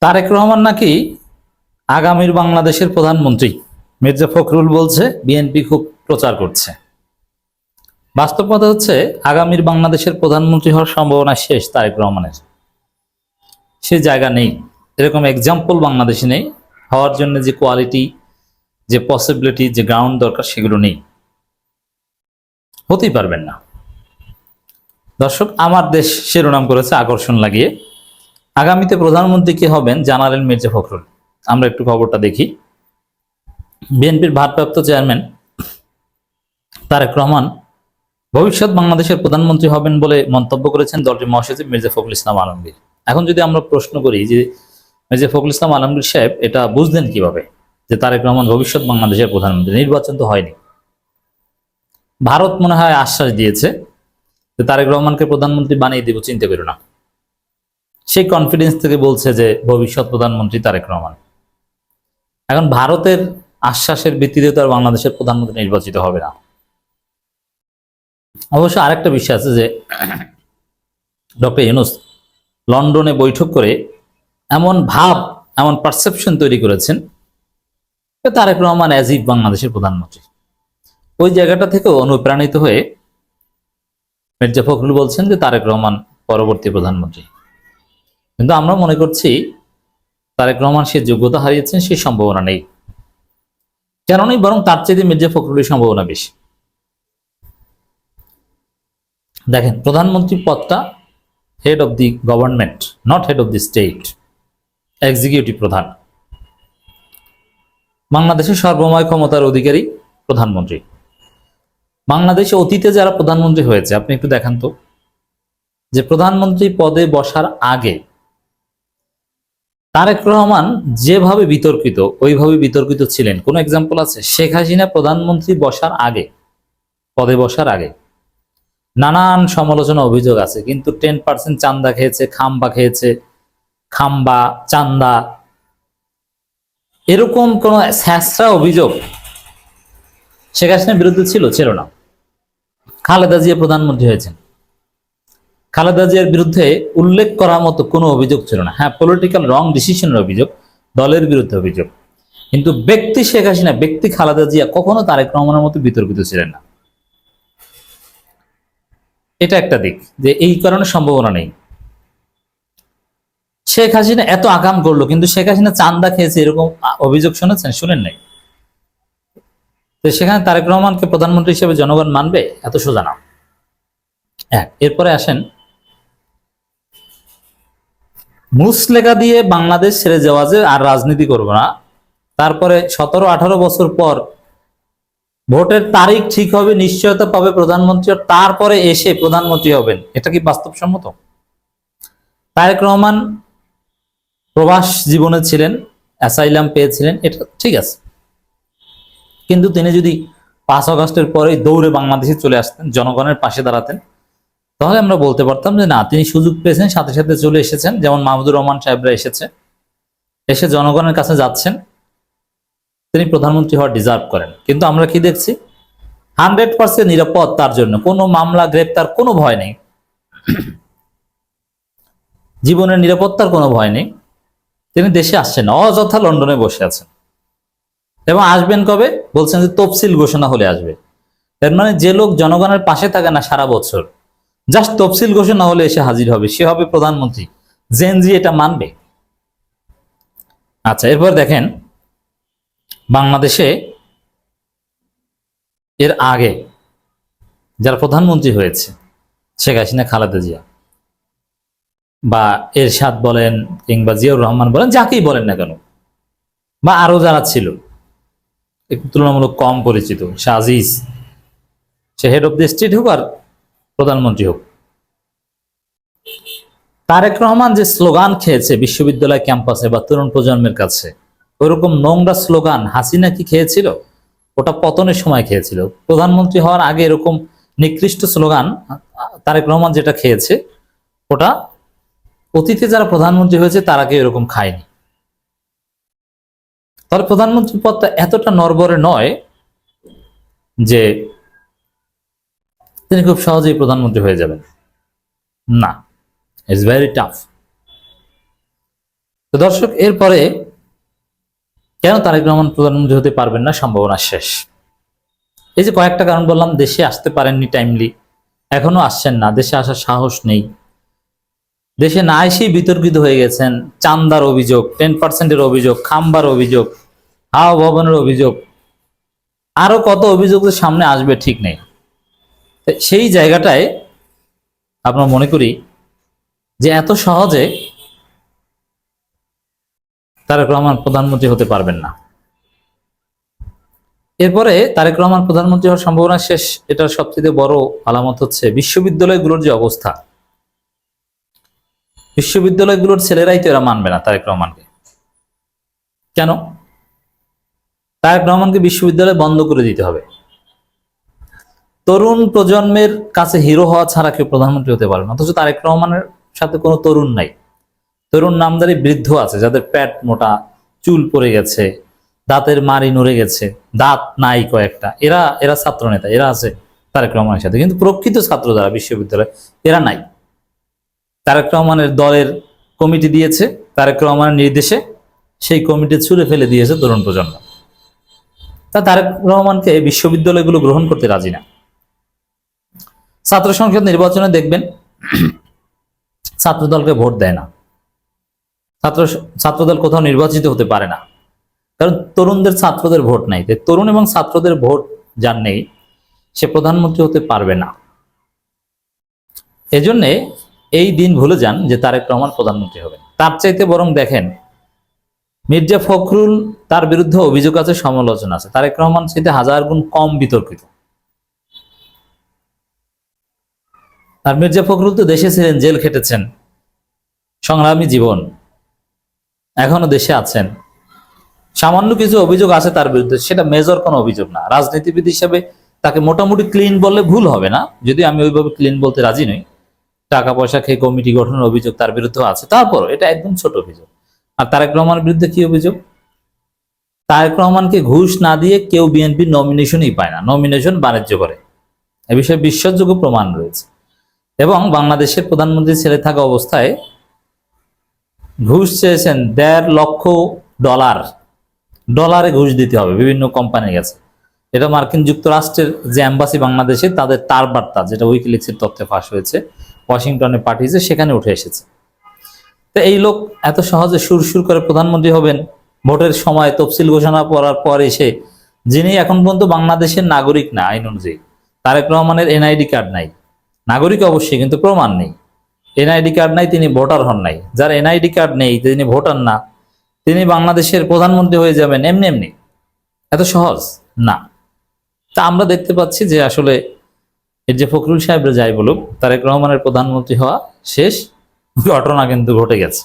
তারেক রহমান নাকি আগামীর বাংলাদেশের প্রধানমন্ত্রী। মির্জা ফখরুল বলছে বিএনপি খুব প্রচার করছে। বাস্তব কথা হচ্ছে, আগামীর বাংলাদেশের প্রধানমন্ত্রী হওয়ার সম্ভাবনা শেষ তারেক রহমানের। সে জায়গা নেই। এরকম এক্সাম্পল বাংলাদেশে নেই। হওয়ার জন্য যে কোয়ালিটি যে পসিবিলিটি যে গ্রাউন্ড দরকার, সেগুলো নেই। হতেই পারবেন না। দর্শক, আমার দেশ শিরোনাম করেছে আকর্ষণ লাগিয়ে। আগামীতে প্রধানমন্ত্রী কে হবেন জানালেন মির্জা ফখরুল। আমরা একটু খবরটা দেখি। বিএনপির ভারপ্রাপ্ত চেয়ারম্যান তারেক রহমান ভবিষ্যৎ বাংলাদেশের প্রধানমন্ত্রী হবেন বলে মন্তব্য করেছেন দলটির মহাসচিব মির্জা ফখরুল ইসলাম আলমগীর। এখন যদি আমরা প্রশ্ন করি যে মির্জা ফখরুল ইসলাম আলমগীর সাহেব এটা বুঝলেন কীভাবে যে তারেক রহমান ভবিষ্যৎ বাংলাদেশের প্রধানমন্ত্রী, নির্বাচন তো হয়নি। ভারত মনে হয় আশ্বাস দিয়েছে যে তারেক রহমানকে প্রধানমন্ত্রী বানিয়ে দিব, চিন্তা করো না। সেই কনফিডেন্স থেকে বলছে যে ভবিষ্যৎ প্রধানমন্ত্রী তারেক রহমান। এখন ভারতের আশ্বাসের ভিত্তিতে তো আর বাংলাদেশের প্রধানমন্ত্রী নির্বাচিত হবে না। অবশ্য আরেকটা বিষয় আছে যে ডক্টর ইউনুস লন্ডনে বৈঠক করে এমন ভাব, এমন পারসেপশন তৈরি করেছেন তারেক রহমান অ্যাজ ইফ বাংলাদেশের প্রধানমন্ত্রী। ওই জায়গাটা থেকেও অনুপ্রাণিত হয়ে মির্জা ফখরুল বলছেন যে তারেক রহমান পরবর্তী প্রধানমন্ত্রী। কিন্তু আমরা মনে করছি তারেক রহমান সে যোগ্যতা হারিয়েছেন, সেই সম্ভাবনা নেই। কেন নেই বরং তার চেয়ে মির্জা ফখরুলের সম্ভাবনা বেশি। দেখেন, প্রধানমন্ত্রী পদটা head of the government not head of the state executive প্রধান। বাংলাদেশের সর্বময় ক্ষমতার অধিকারী প্রধানমন্ত্রী। বাংলাদেশে অতীতে যারা প্রধানমন্ত্রী হয়েছে, আপনি একটু দেখান তো, যে প্রধানমন্ত্রী পদে বসার আগে তারেক রহমান যেভাবে বিতর্কিত, ওইভাবে বিতর্কিত ছিলেন। কোন এক্সাম্পল আছে? শেখ হাসিনা প্রধানমন্ত্রী বসার আগে, পদে বসার আগে। নানান সমালোচনা অভিযোগ আছে, কিন্তু টেন পার্সেন্ট চান্দা খেয়েছে, খাম্বা খেয়েছে, খাম্বা, চান্দা। এরকম কোন স্যাঁচড়া অভিযোগ শেখ হাসিনার বিরুদ্ধে ছিল? ছিল না। খালেদা জিয়া প্রধানমন্ত্রী হয়েছেন। খালেদা জিয়ার বিরুদ্ধে উল্লেখ করার মতো কোনো অভিযোগ ছিল না। হ্যাঁ পলিটিক্যাল রং ডিসিশনের অভিযোগ, দলের বিরুদ্ধে অভিযোগ। কিন্তু ব্যক্তি শেখ হাসিনা, ব্যক্তি খালেদা জিয়া কখনো তারেক রহমানের মতো বিতর্কিত ছিলেন না। এটা একটা দিক যে এই কারণে সম্ভাবনা নেই। শেখ হাসিনা এত আকাম করল, কিন্তু শেখ হাসিনা চান্দা খেয়েছে এরকম অভিযোগ শুনেছেন? শুনেন নাই। তো সেখানে তারেক রহমানকে প্রধানমন্ত্রী হিসেবে জনগণ মানবে? এত সোজা না। এরপরে আসেন মুসলেখা দিয়ে বাংলাদেশ ছেড়ে যাওয়া যে আর রাজনীতি করব না, তারপরে সতেরো আঠারো বছর পর ভোটের তারিখ ঠিক হবে, নিশ্চয়তা পাবে প্রধানমন্ত্রী তারপরে এসে প্রধানমন্ত্রী হবেন। এটা কি বাস্তবসম্মত? তারেক রহমান প্রবাস জীবনে ছিলেন, অ্যাসাইলাম পেয়েছিলেন, এটা ঠিক আছে। কিন্তু তিনি যদি পাঁচ আগস্টের পরে দৌড়ে বাংলাদেশে চলে আসতেন, জনগণের পাশে দাঁড়াতেন তাহলে আমরা বলতে পারতাম যে না, তিনি সুযোগ পেয়েছেন, সাথে সাথে চলে এসেছেন। যেমন মাহমুদুর রহমান সাহেবরা এসেছে। এসে জনগণের কাছে যাচ্ছেন। তিনি প্রধানমন্ত্রী হওয়ার ডিজার্ভ করেন। কিন্তু আমরা কি দেখছি? হান্ড্রেড পার্সেন্ট নিরাপদ তার জন্য। কোনো মামলা, গ্রেপ্তার, কোনো ভয় নেই। জীবনের নিরাপত্তার কোনো ভয় নেই। তিনি দেশে আসছেন, অযথা লন্ডনে বসে আছেন। এবং আসবেন কবে? বলছেন যে তফসিল ঘোষণা হলে আসবে। এর মানে যে লোক জনগণের পাশে থাকে না সারা বছর জাস্ট তফসিল ঘোষণা হলে এসে হাজির হবে, সে হবে প্রধানমন্ত্রী। জেনজি এটা মানবে। আচ্ছা এরপর দেখেন, বাংলাদেশে এর আগে যারা প্রধানমন্ত্রী হয়েছে, শেখ হাসিনা, খালেদা জিয়া, বা এরশাদ বলেন কিংবা জিয়াউর রহমান বলেন, যাকেই বলেন না কেন, বা আরও যারা ছিল, একটু তুলনামূলক কম পরিচিত সে সে হেড অফ দি স্টেট হোক আর প্রধানমন্ত্রী হোক। তারেক রহমান যে স্লোগান খেয়েছে বিশ্ববিদ্যালয় ক্যাম্পাসে বা তরুণ প্রজন্মের কাছে, ওইরকম নোংরা স্লোগান হাসিনা কি খেয়েছিল? ওটা পতনের সময় খেয়েছিল। প্রধানমন্ত্রী হওয়ার আগে এরকম নিকৃষ্ট স্লোগান তারেক রহমান যেটা খেয়েছে, ওটা অতীতে যারা প্রধানমন্ত্রী হয়েছে তারা কেউ এরকম খায়নি। তাহলে প্রধানমন্ত্রী পদটা এতটা নরবরে নয় যে তিনি খুব সহজেই প্রধানমন্ত্রী হয়ে যাবেন। না ইটস ভেরি টাফ তো দর্শক, এরপরে কেন তারেক রহমান প্রধানমন্ত্রী হতে পারবেন না? সম্ভাবনা শেষ। এই যে কয়েকটা কারণ বললাম, দেশে আসতে পারেননি টাইমলি এখনও আসছেন না, দেশে আসার সাহস নেই। দেশে না এসেই বিতর্কিত হয়ে গেছেন, চান্দার অভিযোগ টেন পার্সেন্টের অভিযোগ, খাম্বার অভিযোগ, হাওয়া ভবনের অভিযোগ। আরও কত অভিযোগ সামনে আসবে ঠিক নেই। সেই জায়গাটায় আমরা মনে করি যে এত সহজে তারেক রহমান প্রধানমন্ত্রী হতে পারবেন না। এরপরে তারেক রহমান প্রধানমন্ত্রী হওয়ার সম্ভাবনা শেষ এটার সবচেয়ে বড় আলামত হচ্ছে বিশ্ববিদ্যালয়গুলোর যে অবস্থা। বিশ্ববিদ্যালয়গুলোর ছেলেরাই তো এরা মানবে না তারেক রহমানকে। কেন? তারেক রহমানকে বিশ্ববিদ্যালয় বন্ধ করে দিতে হবে। তরুণ প্রজন্মের কাছে হিরো হওয়া ছাড়া কেউ প্রধানমন্ত্রী হতে পারে না। অথচ তারেক রহমানের সাথে কোনো তরুণ নাই। তরুণ নামদারি বৃদ্ধ আছে, যাদের প্যাট মোটা, চুল পড়ে গেছে, দাঁতের মারি নড়ে গেছে, দাঁত নাই কয়েকটা। এরা এরা ছাত্র নেতা, এরা আছে তারেক রহমানের সাথে। কিন্তু প্রকৃত ছাত্র যারা বিশ্ববিদ্যালয়, এরা নাই। তারেক রহমানের দলের কমিটি দিয়েছে, তারেক রহমানের নির্দেশে সেই কমিটি ছুঁড়ে ফেলে দিয়েছে তরুণ প্রজন্ম। তা তারেক রহমানকে বিশ্ববিদ্যালয়গুলো গ্রহণ করতে রাজি না। ছাত্র সংসদ নির্বাচনে দেখবেন ছাত্রদলকে ভোট দেয় না। ছাত্র ছাত্রদল কোথাও নির্বাচিত হতে পারে না। কারণ তরুণদের ছাত্রদের ভোট নাই। তরুণ এবং ছাত্রদের ভোট যার নেই, সে প্রধানমন্ত্রী হতে পারবে না। এজন্যে এই দিন ভুলে যান যে তারেক রহমান প্রধানমন্ত্রী হবেন। তার চাইতে বরং দেখেন, মির্জা ফখরুল তার বিরুদ্ধে অভিযোগ আছে, সমালোচনা আছে। তারেক রহমান সেটা হাজার গুণ কম বিতর্কিত। আর মির্জা ফখরুল তো দেশে ছিলেন, জেল খেটেছেন। সংগ্রামী জীবন। এখনও দেশে আছেন। সামান্য কিছু অভিযোগ আছে তার বিরুদ্ধে, সেটা মেজর কোনো অভিযোগ না। রাজনীতিবিদ হিসেবে তাকে মোটামুটি ক্লিন বললে ভুল হবে না। যদি আমি ওইভাবে ক্লিন বলতে রাজি নই, টাকা পয়সা খেয়ে কমিটি গঠনের অভিযোগ তার বিরুদ্ধে আছে। তারপর এটা একদম ছোট অভিযোগ। আর তারেক রহমানের বিরুদ্ধে কি অভিযোগ? তারেক রহমানকে ঘুষ না দিয়ে কেউ বিএনপি নমিনেশনই পায় না। নমিনেশন বাণিজ্য করে। এ বিষয়ে বিশ্বাসযোগ্য প্রমাণ রয়েছে। এবং বাংলাদেশের প্রধানমন্ত্রী ছেলে থাকা অবস্থায় ঘুষ চেয়েছেন দেড় লক্ষ ডলার। ডলারে ঘুষ দিতে হবে, বিভিন্ন কোম্পানির কাছে। এটা মার্কিন যুক্তরাষ্ট্রের যে অ্যাম্বাসি বাংলাদেশে, তাদের তার বার্তা, যেটা উইকিলিক্সের তথ্যে ফাঁস হয়েছে, ওয়াশিংটনে পাঠিয়েছে, সেখানে উঠে এসেছে। তো এই লোক এত সহজে সুর সুর করে প্রধানমন্ত্রী হবেন, ভোটের সময় তফসিল ঘোষণা করার পর এসে, যিনি এখন পর্যন্ত বাংলাদেশের নাগরিক না, আইন অনুযায়ী, তারেক রহমানের এনআইডি কার্ড নাই নাগরিক অবশ্যই, কিন্তু প্রমাণ নেই। এনআইডি কার্ড নাই, তিনি ভোটার হন নাই। যার এনআইডি কার্ড নেই, তিনি ভোটার না। তিনি বাংলাদেশের প্রধানমন্ত্রী হয়ে যাবেন এমনি এমনি। এত সহজ? না। তা আমরা দেখতে পাচ্ছি যে আসলে এর যে ফখরুল সাহেবরা যাই বলুক, তারেক রহমানের প্রধানমন্ত্রী হওয়া শেষ ঘটনা কিন্তু ঘটে গেছে।